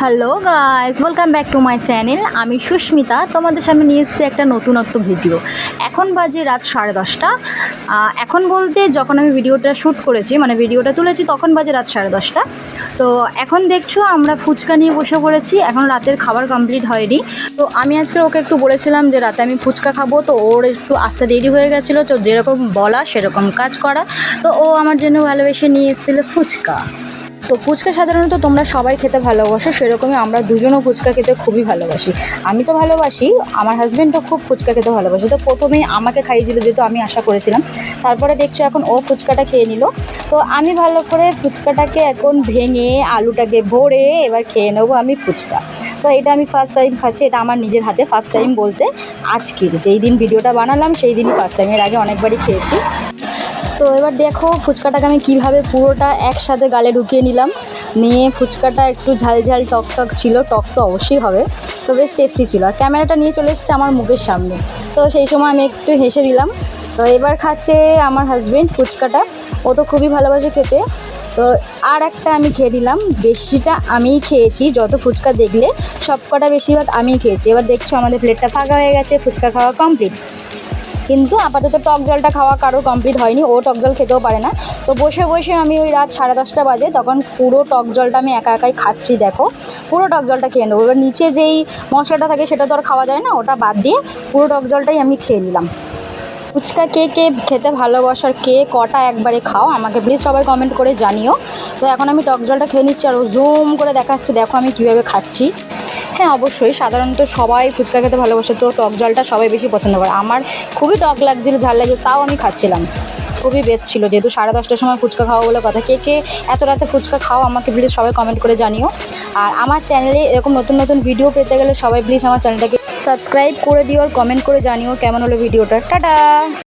Hello guys welcome back to my channel আমি সুস্মিতা। তোমাদের সামনে নিয়ে এসেছি একটা নতুনত্ব ভিডিও। এখন বাজে রাত সাড়ে দশটা। এখন বলতে যখন আমি ভিডিওটা শ্যুট করেছি মানে ভিডিওটা তুলেছি, তখন বাজে রাত সাড়ে দশটা। তো এখন দেখছ, আমরা ফুচকা নিয়ে বসে পড়েছি। এখন রাতের খাবার কমপ্লিট হয়নি। তো আমি আজকে ওকে একটু বলেছিলাম যে রাতে আমি ফুচকা খাব। তো ওর একটু আসতে দেরি হয়ে গেছিল। তো যেরকম বলা, সেরকম কাজ করা। তো ও আমার জন্য ভালোবেসে নিয়ে এসেছিল ফুচকা। তো ফুচকা সাধারণত তোমরা সবাই খেতে ভালোবাসো, সেরকমই আমরা দুজনও ফুচকা খেতে খুবই ভালোবাসি। আমি তো ভালোবাসি, আমার হাজব্যান্ডও খুব ফুচকা খেতে ভালোবাসে। তো প্রথমেই আমাকে খাইয়ে দিল যেহেতু আমি আশা করেছিলাম। তারপরে দেখছ এখন ও ফুচকাটা খেয়ে নিল। তো আমি ভালো করে ফুচকাটাকে এখন ভেঙে, আলুটাকে ভরে এবার খেয়ে নেব আমি ফুচকা। তো এটা আমি ফার্স্ট টাইম খাচ্ছি, এটা আমার নিজের হাতে ফার্স্ট টাইম বলতে। আজকের যেই দিন ভিডিওটা বানালাম, সেই দিনই ফার্স্ট টাইম এর আগে অনেকবারই খেয়েছি। তো এবার দেখো ফুচকাটাকে আমি কীভাবে পুরোটা একসাথে গালে ঢুকিয়ে নিলাম। নিয়ে ফুচকাটা একটু ঝাল ঝাল টক টক ছিল, টক তো অবশ্যই হবে, তো বেশ টেস্টি ছিল। আর ক্যামেরাটা নিয়ে চলে এসেছে আমার মুখের সামনে। তো সেই সময় আমি একটু হেসে দিলাম। তো এবার খাচ্ছে আমার হাজবেন্ড ফুচকাটা। ও তো খুবই ভালোবাসে খেতে। তো আর একটা আমি খেয়ে দিলাম বেশিটা আমিই খেয়েছি, যত ফুচকা দেখলে সব কটা বেশিরভাগ আমিই খেয়েছি। এবার দেখছ আমাদের প্লেটটা ফাঁকা হয়ে গেছে, ফুচকা খাওয়া কমপ্লিট কিন্তু আপাতত টক জলটা খাওয়া কারও কমপ্লিট হয়নি, ও টক জল খেতেও পারে না। তো বসে বসে আমি ওই রাত সাড়ে দশটা বাজে তখন পুরো টক জলটা আমি একা একাই খাচ্ছি, দেখো। পুরো টক জলটা খেয়ে নেব। এবার নিচে যেই মশলাটা থাকে সেটা তো আর খাওয়া যায় না, ওটা বাদ দিয়ে পুরো টক জলটাই আমি খেয়ে নিলাম। ফুচকা কে কে খেতে ভালোবাসার কে কটা একবারে খাও, আমাকে প্লিজ সবাই কমেন্ট করে জানিও। তো এখন আমি টক জলটা খেয়ে নিচ্ছি আর জুম করে দেখাচ্ছে, দেখো আমি কীভাবে খাচ্ছি। হ্যাঁ অবশ্যই। সাধারণত সবাই ফুচকা খেতে ভালোবাসে, তো টক জলটা সবাই বেশি পছন্দ করে। আমার খুবই টক লাগছিল, ঝাল লাগে তাও আমি খাচ্ছিলাম। খুবই বেস্ট ছিল, যেহেতু সাড়ে দশটার সময় ফুচকা খাওয়া বলে কথা। কে কে এত রাতে ফুচকা খাও, আমাকে প্লিজ সবাই কমেন্ট করে জানিও। আর আমার চ্যানেলে এরকম নতুন নতুন ভিডিও পেতে গেলে সবাই প্লিজ আমার চ্যানেলটাকে সাবস্ক্রাইব করে দিও আর কমেন্ট করে জানিও কেমন হলো ভিডিওটা টাটা!